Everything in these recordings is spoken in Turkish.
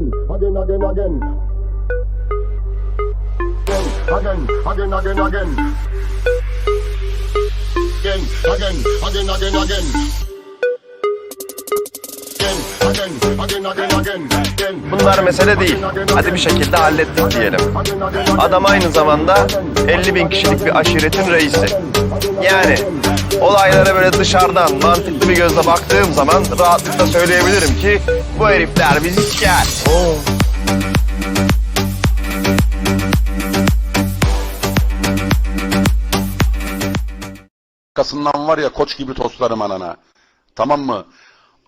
again, again, again, again. Again, again, again, again. Again, again, again, again, again. Bunlar mesele değil. Hadi bir şekilde hallettik diyelim. Adam aynı zamanda 50 bin kişilik bir aşiretin reisi. Yani olaylara böyle dışarıdan mantıklı bir gözle baktığım zaman rahatlıkla söyleyebilirim ki bu herifler bizi siker. Arkasından var ya koç gibi toslarım anana. Tamam mı?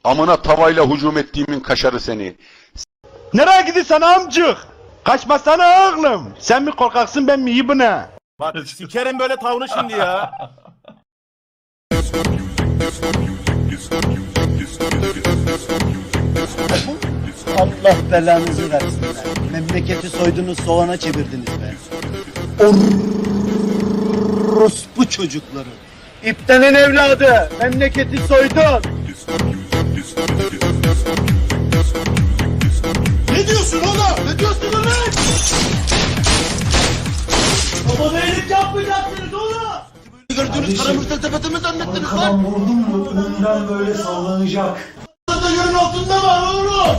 Amına tavayla hücum ettiğimin kaşarı seni. Nereye gidiyorsun amcık? Kaçmasana oğlum. Sen mi korkaksın ben mi ibne? Bak sikerim böyle tavrı şimdi ya. Allah belanızı versin be. Memleketi soydunuz soğana çevirdiniz be. Orospu çocukları. İptenin evladı. Memleketi soydun. Ne diyorsun oğlum? Ne Baba beylik yapmayacaksınız oğlum. Gördüğünüz karamürsel tepetimi zannettiniz lan. Arkadan vurdum mu önünden böyle sallanacak. Da yerin altında var oğlum.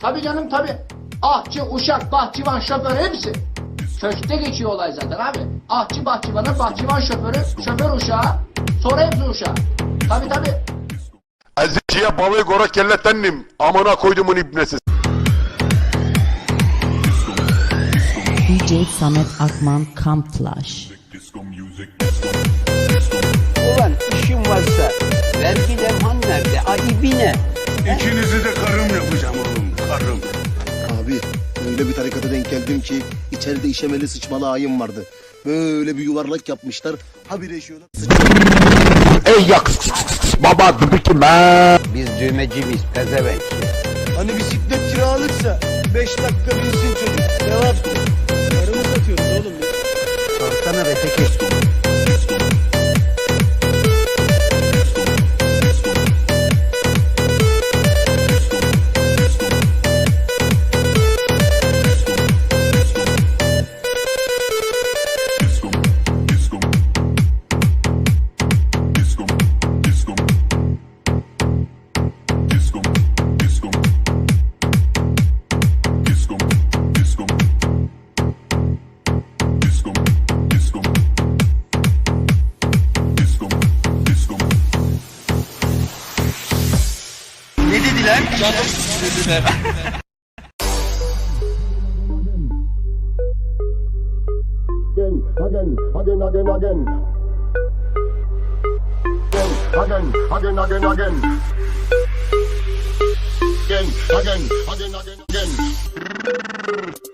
Tabii canım tabii. Ahçı, uşak, bahçıvan, şoför hepsi. Köşkte geçiyor olay zaten abi. Ahçı bahçıvanı, bahçıvan şoförü, şoför uşağı, sonra hepsi uşağı. Tabii tabii. Eziciye balığı gora kellettendim. Amına koydumun ibnesi. DJ Samet Akman Kamplaş. Ulan işin varsa vergi levhan nerede? Ay ibine. İkinizi de karım yapacağım oğlum. Karım. Abi öyle bir tarikata denk geldim ki içeride işemeli sıçmalı ayım vardı. Böyle bir yuvarlak yapmışlar. Habire işiyorlar. Ey yak baba dıbıkı ben. Biz düğmeci miyiz pezevenk? Hani bisiklet kiralıksa 5 dakika binsin çocuk. Cevap. Karımı satıyoruz oğlum ya. Sorsana be tek Again, again, again. Again, again, again, again. Again, again, again, again, again. Again, again, again.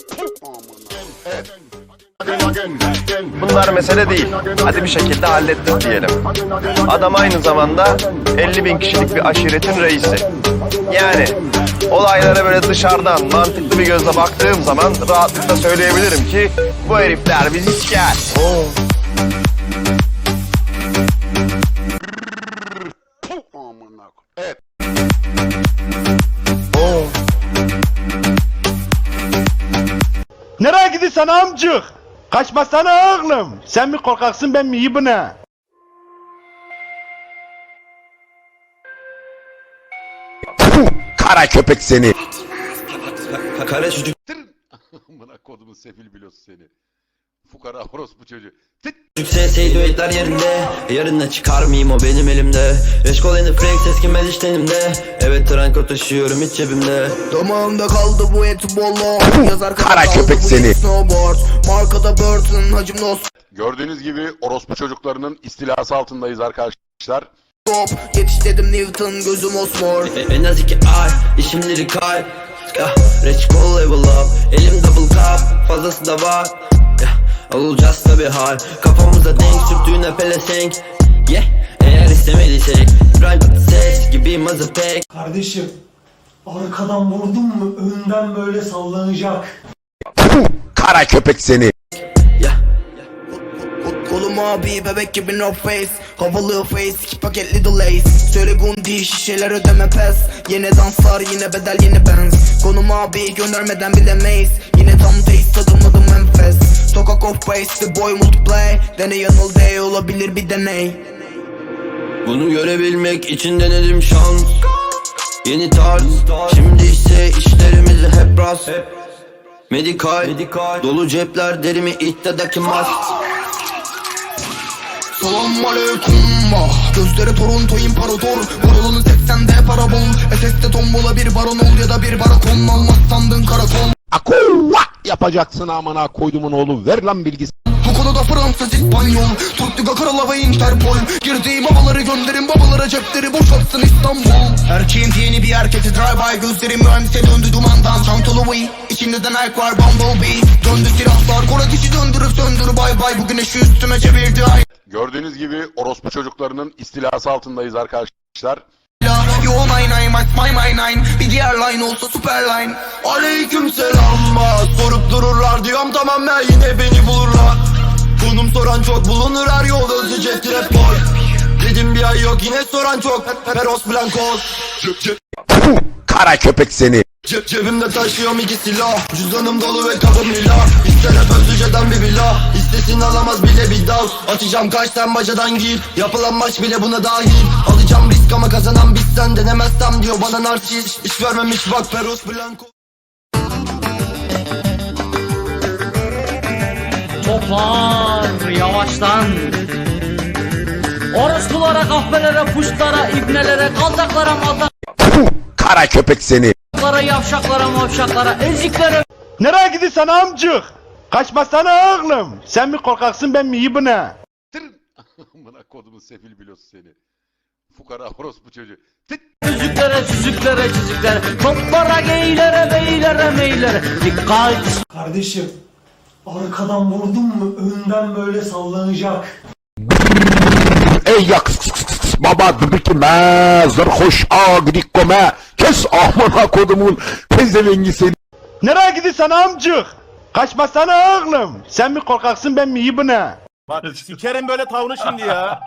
Bunlar mesele değil. Hadi bir şekilde hallettik diyelim. Adam aynı zamanda 50 bin kişilik bir aşiretin reisi. Yani olaylara böyle dışarıdan mantıklı bir gözle baktığım zaman rahatlıkla söyleyebilirim ki bu herifler bizi siker. Nereye gidiyorsun amcık? Kaçmasana oğlum. Sen mi korkaksın ben mi ibne? Kara köpek seni. Kara çocuk Amına kodumun sefil bilosu seni. Fukara orospu çocuğu. Tık. Yükselse düetler yerinde Yarına çıkar mıyım o benim elimde Eşkol yeni frank ses kimez iştenimde Evet tranko taşıyorum hiç cebimde Damağımda kaldı bu et bolo. Yazar Kara köpek seni. Snowboard. Markada Burton. Hacım dost. Gördüğünüz gibi orospu çocuklarının istilası altındayız arkadaşlar. Top. Yetiş dedim Newton. Gözüm osmor. E- En az iki ay işimleri kay yeah. Rich call level up Elim double cup Fazlası da var yeah. Olacağız tabi hal. Kafamıza denk sürttüğüne pelesenk. Yeah Eğer istemediysek. Private ses gibi mazapek Kardeşim arkadan vurdun mu önden böyle sallanacak. Kara köpek seni. Kolum abi bebek gibi no face. Havalı face iki paketli delays Söyle gundi şişeler ödeme pes. Yine danslar yine bedel yine benz. Konum abi göndermeden bilemeyiz Yine tam taste tadım adım enfes Sokak of the boy multiplay Deney yanıl day olabilir bir deney. Bunu görebilmek için denedim şans. Yeni tarz Şimdi ise işlerimizi hep rast. Medikal, Dolu cepler derimi ihtidaki mask Selam aleyküm ah Gözleri Toronto imparator. Parolunu 80'de para bul SS'de tombola bir baron ol ya da bir barakon Almaz sandın karakol Akuvva yapacaksın amına koydumun oğlu. Ver lan bilgisi. Bu konuda Fransız, İspanyol Türk Liga Kralı ve Interpol Girdiğim havaları gönderin babalara cepleri boşaltsın İstanbul Erkeğin yeni bir erkekti drive-by Gözlerim mühendise döndü dumandan Çantalı way İçimde de Nike var Bumblebee Döndü silahlar Kora dişi döndürüp söndür bay bay Bu güneşi üstüme çevirdi ay Gördüğünüz gibi orospu çocuklarının istilası altındayız arkadaşlar. Yo nine nine my my my nine. Bir diğer line olsa super line. Aleyküm selam. Sorup dururlar diyorum tamam ben yine beni bulurlar. Konum soran çok bulunur her yol özü trap boy. Dedim bir ay yok yine soran çok. Peros Blanco Cep cep. Kara köpek seni. Cep cebimde taşıyorum iki silah. Cüzdanım dolu ve kabım lila İster hep özüceden bir villa İstesin alamaz bile bir dal. Atacağım kaç sen bacadan gir Yapılan maç bile buna dahil. Alacağım ama kazanan biz sen Denemezsem diyor bana narsist İş vermemiş bak Peros Blanco Toplar yavaştan. Orospulara, kahvelere, puşlara, ibnelere, kaltaklara, Kara köpek seni. maltaklara, yavşaklara, mavşaklara, eziklere, Nereye gidiyorsun amcık? Kaçmasana oğlum. Sen mi korkaksın ben mi ibne? Amına kodumun sefil bilosu seni. Fukara orospu çocuğu. Tık. yüzüklere, süzüklere, çiziklere, toplara, geylere, beylere, meylere. Dikkat! Kardeşim arkadan vurdun mu önden böyle sallanacak. Ey yak baba dıbıkime zırhoş ağ gidikkome kes amına kodumun pezevengi seni. Nereye gidiyorsun amcık? Kaçmasana oğlum. Sen mi korkaksın ben mi ibne? Bak sikerim böyle tavrını şimdi ya.